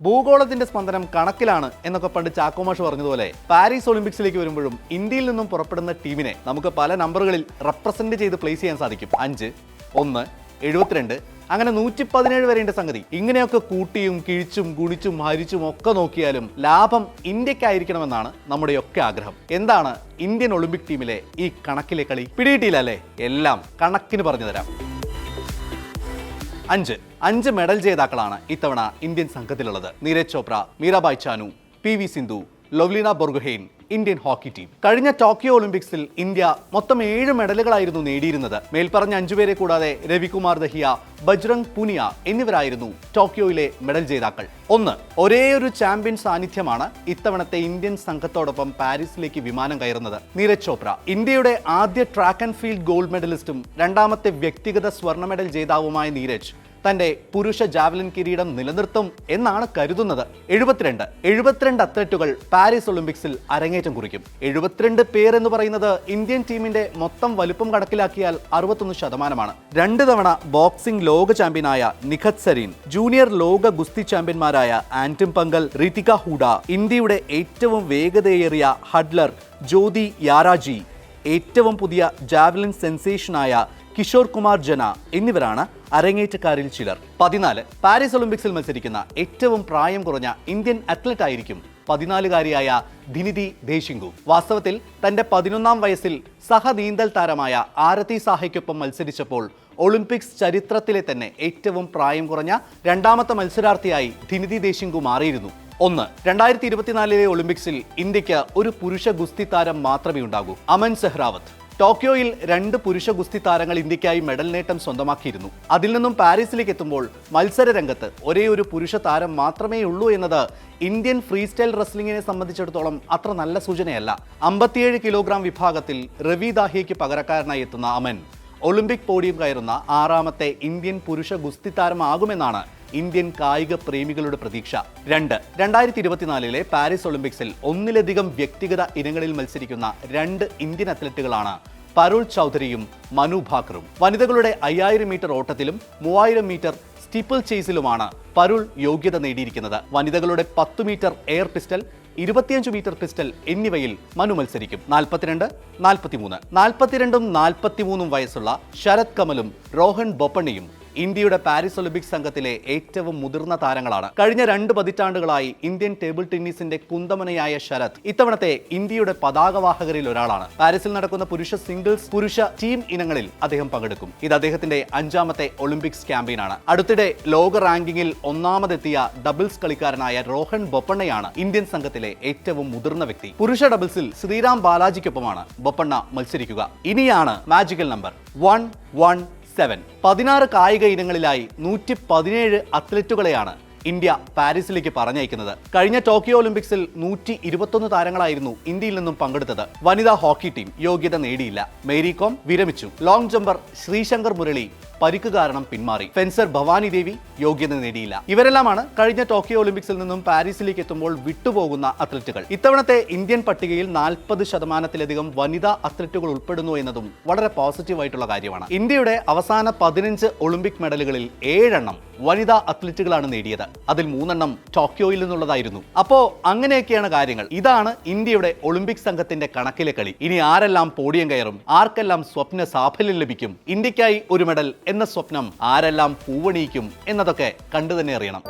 ഭൂഗോളത്തിന്റെ സ്പന്ദനം കണക്കിലാണ് എന്നൊക്കെ പണ്ട് ചാക്കോമാഷ് പറഞ്ഞതുപോലെ. പാരീസ് ഒളിമ്പിക്സിലേക്ക് വരുമ്പോഴും ഇന്ത്യയിൽ നിന്നും പുറപ്പെടുന്ന ടീമിനെ നമുക്ക് പല നമ്പറുകളിൽ റെപ്രസെന്റ് ചെയ്ത് പ്ലേസ് ചെയ്യാൻ സാധിക്കും. അഞ്ച് ഒന്ന് എഴുപത്തിരണ്ട് അങ്ങനെ നൂറ്റി പതിനേഴ് വരെയുണ്ട് സംഗതി. ഇങ്ങനെയൊക്കെ കൂട്ടിയും കിഴിച്ചും ഗുണിച്ചും ഹരിച്ചും ഒക്കെ നോക്കിയാലും ലാഭം ഇന്ത്യക്കായിരിക്കണമെന്നാണ് നമ്മുടെയൊക്കെ ആഗ്രഹം. എന്താണ് ഇന്ത്യൻ ഒളിമ്പിക് ടീമിലെ ഈ കണക്കിലെ കളി? പിടിയിട്ടില്ല അല്ലേ? എല്ലാം കണക്കിന് പറഞ്ഞു തരാം. അഞ്ച് അഞ്ച് മെഡൽ ജേതാക്കളാണ് ഇത്തവണ Indian സംഘത്തിലുള്ളത്. Neeraj Chopra Mirabai Chanu P V Sindhu Lovlina Borgohain Indian hockey team. കഴിഞ്ഞ ടോക്കിയോ ഒളിമ്പിക്സിൽ ഇന്ത്യ മൊത്തം ഏഴ് മെഡലുകളായിരുന്നു നേടിയിരുന്നത്. മേൽപ്പറഞ്ഞ അഞ്ചുപേരെ കൂടാതെ രവികുമാർ ദഹിയ ബജ്രംഗ് പുനിയ എന്നിവരായിരുന്നു ടോക്കിയോയിലെ മെഡൽ ജേതാക്കൾ. ഒന്ന് ഒരേ ഒരു ചാമ്പ്യൻ സാന്നിധ്യമാണ് ഇത്തവണത്തെ ഇന്ത്യൻ സംഘത്തോടൊപ്പം പാരീസിലേക്ക് വിമാനം കയറുന്നത്. നീരജ് ചോപ്ര ഇന്ത്യയുടെ ആദ്യ ട്രാക്ക് ആൻഡ് ഫീൽഡ് ഗോൾഡ് മെഡലിസ്റ്റും രണ്ടാമത്തെ വ്യക്തിഗത സ്വർണ മെഡൽ ജേതാവുമായ നീരജ് തന്റെ പുരുഷ ജാവലിൻ കിരീടം നിലനിർത്തും എന്നാണ് കരുതുന്നത്. എഴുപത്തിരണ്ട് എഴുപത്തിരണ്ട് അത്ലറ്റുകൾ പാരീസ് ഒളിമ്പിക്സിൽ അരങ്ങേറ്റം കുറിക്കും. എഴുപത്തിരണ്ട് പേർ എന്ന് പറയുന്നത് ഇന്ത്യൻ ടീമിന്റെ മൊത്തം വലുപ്പം കണക്കിലാക്കിയാൽ അറുപത്തൊന്ന് ശതമാനമാണ്. രണ്ട് തവണ ബോക്സിംഗ് ലോക ചാമ്പ്യനായ നിഖത് സരീൻ ജൂനിയർ ലോക ഗുസ്തി ചാമ്പ്യന്മാരായ ആന്റിം പങ്കൽ റിതിക ഹൂഡ ഇന്ത്യയുടെ ഏറ്റവും വേഗതയേറിയ ഹഡ്ലർ ജ്യോതി യാരാജി ഏറ്റവും പുതിയ ജാവലിൻ സെൻസേഷനായ കിഷോർ കുമാർ ജന എന്നിവരാണ് അരങ്ങേറ്റക്കാരിൽ ചിലർ. പതിനാല് പാരീസ് ഒളിമ്പിക്സിൽ മത്സരിക്കുന്ന ഏറ്റവും പ്രായം കുറഞ്ഞ ഇന്ത്യൻ അത്ലറ്റ് ആയിരിക്കും പതിനാലുകാരിയായ ദിനിതി ദേശിങ്കു വാസ്തവത്തിൽ തന്റെ പതിനൊന്നാം വയസ്സിൽ സഹ നീന്തൽ താരമായ ആരതി സാഹയ്ക്കൊപ്പം മത്സരിച്ചപ്പോൾ ഒളിമ്പിക്സ് ചരിത്രത്തിലെ തന്നെ ഏറ്റവും പ്രായം കുറഞ്ഞ രണ്ടാമത്തെ മത്സരാർത്ഥിയായി ദിനിതി ദേശിങ്കു മാറിയിരുന്നു. ഒന്ന് രണ്ടായിരത്തി ഇരുപത്തിനാലിലെ ഒളിമ്പിക്സിൽ ഇന്ത്യയ്ക്ക് ഒരു പുരുഷ ഗുസ്തി താരം മാത്രമേ ഉണ്ടാകൂ. അമൻ സെഹ്റാവത്ത്. ടോക്കിയോയിൽ രണ്ട് പുരുഷ ഗുസ്തി താരങ്ങൾ ഇന്ത്യക്കായി മെഡൽ നേട്ടം സ്വന്തമാക്കിയിരുന്നു. അതിൽ നിന്നും പാരീസിലേക്ക് എത്തുമ്പോൾ മത്സര രംഗത്ത് ഒരേ ഒരു പുരുഷ താരം മാത്രമേ ഉള്ളൂ എന്നത് ഇന്ത്യൻ ഫ്രീ സ്റ്റൈൽ റെസ്ലിംഗിനെ സംബന്ധിച്ചിടത്തോളം അത്ര നല്ല സൂചനയല്ല. അമ്പത്തിയേഴ് കിലോഗ്രാം വിഭാഗത്തിൽ രവി ദാഹിയയ്ക്ക് പകരക്കാരനായി എത്തുന്ന അമൻ ഒളിമ്പിക് പോഡിയം കയറുന്ന ആറാമത്തെ ഇന്ത്യൻ പുരുഷ ഗുസ്തി താരമാകുമെന്നാണ് ഇന്ത്യൻ കായിക പ്രേമികളുടെ പ്രതീക്ഷ. രണ്ട്. രണ്ടായിരത്തി ഇരുപത്തിനാലിലെ പാരീസ് ഒളിമ്പിക്സിൽ ഒന്നിലധികം വ്യക്തിഗത ഇനങ്ങളിൽ മത്സരിക്കുന്ന രണ്ട് ഇന്ത്യൻ അത്ലറ്റുകളാണ് പരുൾ ചൗധരിയും മനു ഭാക്കറും. വനിതകളുടെ അയ്യായിരം മീറ്റർ ഓട്ടത്തിലും മൂവായിരം മീറ്റർ സ്റ്റിപ്പിൾ ചേസിലുമാണ് പരുൾ യോഗ്യത നേടിയിരിക്കുന്നത്. വനിതകളുടെ പത്ത് മീറ്റർ എയർ പിസ്റ്റൽ ഇരുപത്തിയഞ്ച് മീറ്റർ പിസ്റ്റൽ എന്നിവയിൽ മനു മത്സരിക്കും. നാൽപ്പത്തിരണ്ട് നാൽപ്പത്തിമൂന്ന്. നാൽപ്പത്തിരണ്ടും നാൽപ്പത്തിമൂന്നും വയസ്സുള്ള ശരത് കമലും രോഹൻ ബൊപ്പണ്ണയും ഇന്ത്യയുടെ പാരീസ് ഒളിമ്പിക്സ് സംഘത്തിലെ ഏറ്റവും മുതിർന്ന താരങ്ങളാണ്. കഴിഞ്ഞ രണ്ട് പതിറ്റാണ്ടുകളായി ഇന്ത്യൻ ടേബിൾ ടെന്നീസിന്റെ കുന്തമനയായ ശരത് ഇത്തവണത്തെ ഇന്ത്യയുടെ പതാകവാഹകരിൽ ഒരാളാണ്. പാരീസിൽ നടക്കുന്ന പുരുഷ സിംഗിൾസ് പുരുഷ ടീം ഇനങ്ങളിൽ അദ്ദേഹം പങ്കെടുക്കും. ഇത് അദ്ദേഹത്തിന്റെ അഞ്ചാമത്തെ ഒളിമ്പിക്സ് ക്യാമ്പയിനാണ്. അടുത്തിടെ ലോക റാങ്കിങ്ങിൽ ഒന്നാമതെത്തിയ ഡബിൾസ് കളിക്കാരനായ രോഹൻ ബൊപ്പണ്ണയാണ് ഇന്ത്യൻ സംഘത്തിലെ ഏറ്റവും മുതിർന്ന വ്യക്തി. പുരുഷ ഡബിൾസിൽ ശ്രീറാം ബാലാജിക്കൊപ്പമാണ് ബൊപ്പണ്ണ മത്സരിക്കുക. ഇനിയാണ് magical number. One one seven. പതിനാറ് കായിക ഇനങ്ങളിലായി നൂറ്റി പതിനേഴ് അത്ലറ്റുകളെയാണ് ഇന്ത്യ പാരീസിലേക്ക് പറഞ്ഞയക്കുന്നത്. കഴിഞ്ഞ ടോക്കിയോ ഒളിമ്പിക്സിൽ നൂറ്റി ഇരുപത്തൊന്ന് താരങ്ങളായിരുന്നു ഇന്ത്യയിൽ നിന്നും പങ്കെടുത്തത്. വനിതാ ഹോക്കി ടീം യോഗ്യത നേടിയില്ല. മേരി കോം വിരമിച്ചു. ലോങ് ജമ്പർ ശ്രീശങ്കർ മുരളി പരിക്ക് കാരണം പിന്മാറി. ഫെൻസർ ഭവാനി ദേവി യോഗ്യത നേടിയില്ല. ഇവരെല്ലാമാണ് കഴിഞ്ഞ ടോക്കിയോ ഒളിമ്പിക്സിൽ നിന്നും പാരീസിലേക്ക് എത്തുമ്പോൾ വിട്ടുപോകുന്ന അത്ലറ്റുകൾ. ഇത്തവണത്തെ ഇന്ത്യൻ പട്ടികയിൽ നാൽപ്പത് ശതമാനത്തിലധികം വനിതാ അത്ലറ്റുകൾ ഉൾപ്പെടുന്നു എന്നതും വളരെ പോസിറ്റീവ് ആയിട്ടുള്ള കാര്യമാണ്. ഇന്ത്യയുടെ അവസാന പതിനഞ്ച് ഒളിമ്പിക് മെഡലുകളിൽ ഏഴെണ്ണം വനിതാ അത്ലറ്റുകളാണ് നേടിയത്. അതിൽ മൂന്നെണ്ണം ടോക്കിയോയിൽ നിന്നുള്ളതായിരുന്നു. അപ്പോ അങ്ങനെയൊക്കെയാണ് കാര്യങ്ങൾ. ഇതാണ് ഇന്ത്യയുടെ ഒളിമ്പിക് സംഘത്തിന്റെ കണക്കിലെ കളി. ഇനി ആരെല്ലാം പോഡിയം കയറും ആർക്കെല്ലാം സ്വപ്ന സാഫല്യം ലഭിക്കും ഇന്ത്യക്കായി ഒരു മെഡൽ എന്ന സ്വപ്നം ആരെല്ലാം പൂവണിയിക്കും എന്നതൊക്കെ കണ്ടു തന്നെ അറിയണം.